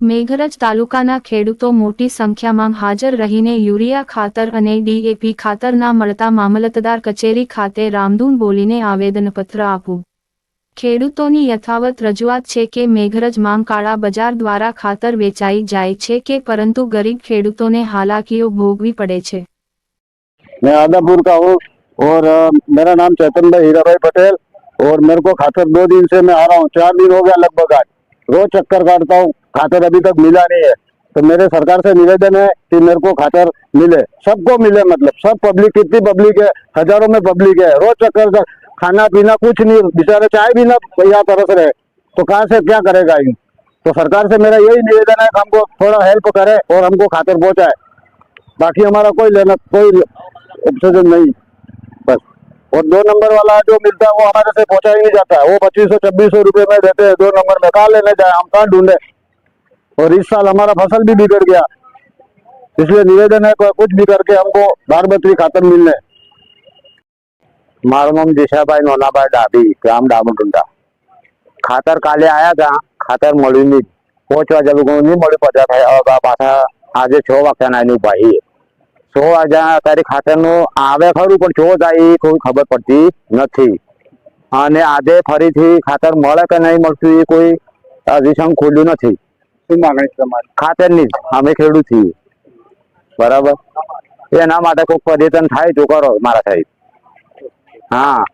મેઘરજ તાલુકાના ખેડૂતો મોટી સંખ્યામાં હાજર રહીને યુરિયા ખાતર અને ડીએપી ખાતર ના મળતા મામલતદાર કચેરી ખાતે રામધૂન બોલીને આવેદનપત્ર આપવું ખેડૂતોની યથાવત રજૂઆત છે કે મેઘરજ માંગ કાળા બજાર દ્વારા ખાતર વેચાઈ જાય છે કે પરંતુ ગરીબ ખેડૂતોને હાલાકીઓ ભોગવી પડે છે मैं आदापुर का हूँ और अ, मेरा नाम चैतन भाई हीरा भाई पटेल और मेरे को खातर दो दिन से मैं आ रहा हूँ चार दिन हो गया लगभग आज रोज चक्कर काटता हूँ खातर अभी तक मिला नहीं है। तो मेरे सरकार से निवेदन है कि मेरे को खातर मिले। सबको मिले मतलब सब पब्लिक कितनी पब्लिक है? हज़ारों में पब्लिक है। रोज चक्कर खाना पीना कुछ नहीं, बेचारे चाय भी ना यहाँ तरस रहे। तो कहाँ से क्या करेगा यूँ? तो सरकार से मेरा यही निवेदन है कि हमको थोड़ा हेल्प करे और हमको खातर पहुँचाए। बाकी हमारा कोई लेना, कोई ऑप्शन नहीं। बस। और दो नंबर वाला जो मिलता है, वो हमारे से पहुँचा ही नहीं जाता। है वो पच्चीस सौ, छब्बीस सौ रुपये में देते हैं। दो नंबर में कहाँ लेने जाए, हम कहाँ ढूंढे? और इस साल हमारा फसल भी बिगड़ गया इसलिए निवेदन है कि कुछ भी करके हमको बार बतरी खातर मिलने મારું નામ દિશાભાઈ નોનાભાઈ ડાબી ગામ ડામુટુંડા ખાતર કાલે આયા હતા ખાતર મળ્યું નહીં પાંચ વાગ્યા લોકો નહીં મળ્યું પચાસ થાય હવે પાછા આજે છ વાગ્યાના એની ભાઈ સો વાગ્યા અત્યારે ખાતરનું આવે ખરું પણ જો જાય એ કોઈ ખબર પડતી નથી અને આજે ફરીથી ખાતર મળે કે નહીં મળતું એ કોઈ અધિસંગ ખોલ્યું નથી શું માંગણી તમારી. ખાતરની જ. અમે ખેડૂત છીએ બરાબર? એના માટે કોઈ પર્યટન થાય તો કરો, મારા સાહેબ. હા.